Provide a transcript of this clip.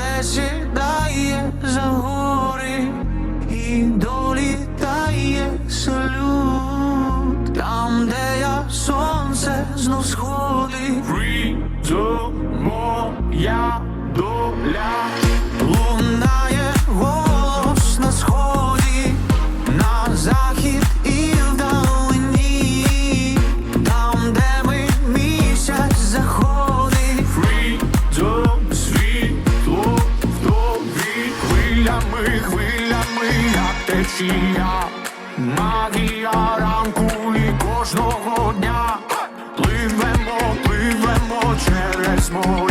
Не сідає за гори і долітає салют там, де я сонце знов сходить, Призо моя доля. Течія. Магія ранку і кожного дня. Пливемо, пливемо через моря.